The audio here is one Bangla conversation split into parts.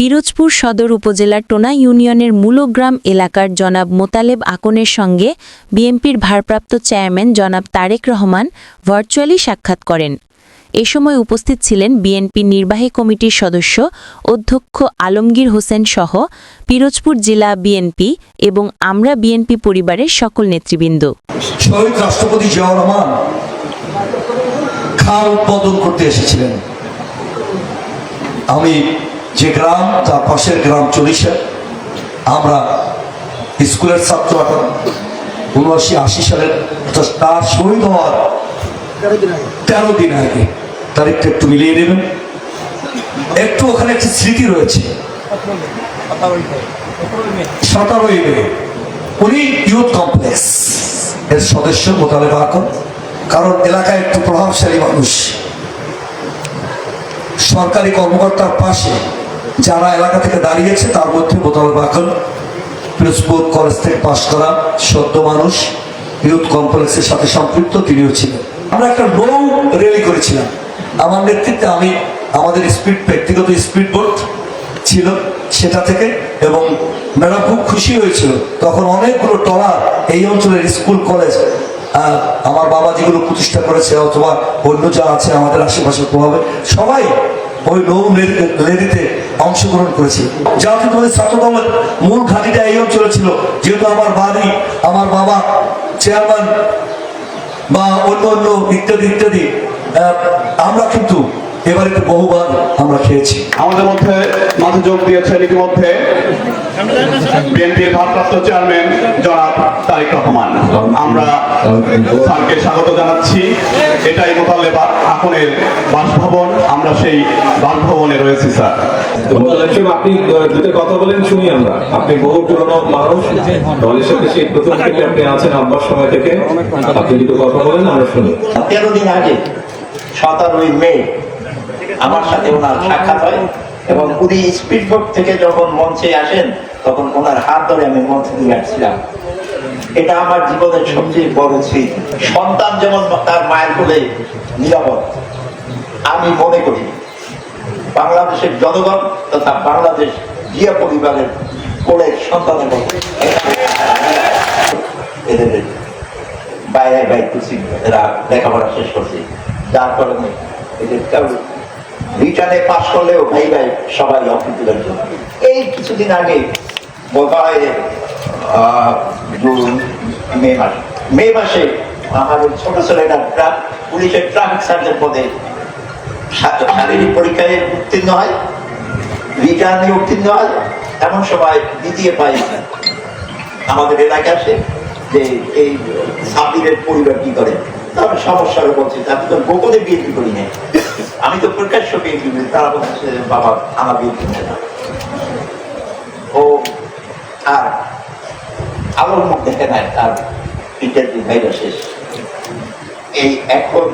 পিরোজপুর সদর উপজেলার টোনা ইউনিয়নের মূলগ্রাম এলাকার জনাব মোতালেব আকনের সঙ্গে বিএনপির ভারপ্রাপ্ত চেয়ারম্যান জনাব তারেক রহমান ভার্চুয়ালি সাক্ষাৎ করেন। এ সময় উপস্থিত ছিলেন বিএনপি নির্বাহী কমিটির সদস্য অধ্যক্ষ আলমগীর হোসেন সহ পিরোজপুর জেলা বিএনপি এবং আমরা বিএনপি পরিবারের সকল নেতৃবৃন্দ। রাষ্ট্রপতি খাল করতে এসেছিলেন। আমি যে গ্রাম তার পাশের গ্রাম চল্লিশে, আমরা স্কুলের ছাত্র এখন উনআশি, আশি সালের তার শহীদ হওয়ার তেরো দিন আগে। তারিখটা একটু মিলিয়ে নেবেন। একটু ওখানে একটি স্মৃতি রয়েছে। সতেরোই মে, উনি ইউথ কমপ্লেক্স এর সদস্য মোতালেব আকন কারণ এলাকায় একটু প্রভাবশালী মানুষ। সরকারি কর্মকর্তার পাশে যারা এলাকা থেকে দাঁড়িয়েছে, তার মধ্যে মোতালেব আকন পিরোজপুর কলেজ থেকে পাশ করা সদ্য মানুষ, ইউথ কমপ্লেক্সের সাথে সম্পৃক্ত, তিনিও ছিলেন। আমরা একটা নৌ র্যালি করেছিলাম। আমার নেতৃত্বে আমি আমাদের স্পিড ব্যক্তিগত স্পিড বোট ছিল সেটা থেকে এবং ম্যাডাম খুব খুশি হয়েছিল। তখন অনেকগুলো টলার এই অঞ্চলের স্কুল, কলেজ আমার বাবা যেগুলো প্রতিষ্ঠা করেছে অথবা অন্য যা আছে আমাদের আশেপাশে প্রভাবে, সবাই ওই নৌ লে- লেডিতে অংশগ্রহণ করেছি। যাতে ছাত্র দলের মূল ঘাঁটিটা এই অঞ্চলে ছিল। যেহেতু আমার বাড়ি, আমার বাবা চেয়ারম্যান বা অন্য অন্য ইত্যাদি ইত্যাদি আমরা কিন্তু এবারে বহুবার আমরা খেয়েছি। আমাদের মধ্যে মাঝে যোগ দিয়েছেন ইতিমধ্যে বিএনপির ভারপ্রাপ্ত চেয়ারম্যান জনাব তারেক রহমান। আমরা স্যারকে স্বাগত জানাচ্ছি। এটাই মোতালেবা আকনের বাসভবন। আমরা সেই বাসভবনে রয়েছি স্যার। আপনি দুটো কথা বলেন শুনি আমরা। আপনি বহু পুরনো মানুষ দলের সাথে সেই প্রথম থেকে আপনি আছেন আব্বার সময় থেকে। আপনি দুটো কথা বলেন আমরা শুনি। তেরো দিন আগে সতেরোই মে আমার সাথে ওনার সাক্ষাৎ হয় এবং উনি স্পিডবোট থেকে যখন মঞ্চে আসেন, তখন ওনার হাত ধরে আমি মঞ্চে দিয়ে আসছিলাম। এটা আমার জীবনের সবচেয়ে বড় স্মৃতি। সন্তান যেমন তার মায়ের কোলে নিরাপদ, আমি মনে করি বাংলাদেশের জনগণ তথা বাংলাদেশ জিয়া পরিবারের কোলে সন্তানের মতো। এদের বাইরে এরা লেখাপড়া শেষ করছে। যার কারণে এদের রিটার্নে পাস করলেও ভাই ভাই সবাই জন্য এই কিছুদিন আগে মে মাস, মে মাসে আমাদের ছোট ছেলেটা ট্রাক, পুলিশের ট্রাফিক পদে শারীরিক পরীক্ষায় উত্তীর্ণ হয়, রিটার্নে উত্তীর্ণ হয়, এমন সময় দ্বিতীয় পাই আমাদের এলাকায় আসে যে এই সাবিরের পরিবার কি করে? তার সমস্যার বলছে আমি তো গোপনে বিয়ে করি নাই। আমি তো প্রকাশ্য বিএনপি তারা বলছে বাবা আমার নেই না ও, আর আলোর মুখ দেখে নেয় তার ইন্টারভিউ ভাইরা শেষ। এই এখন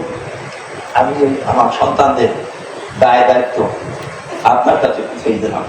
আমি আমার সন্তানদের দায় দায়িত্ব আপনার কাছে পিছিয়ে দিলাম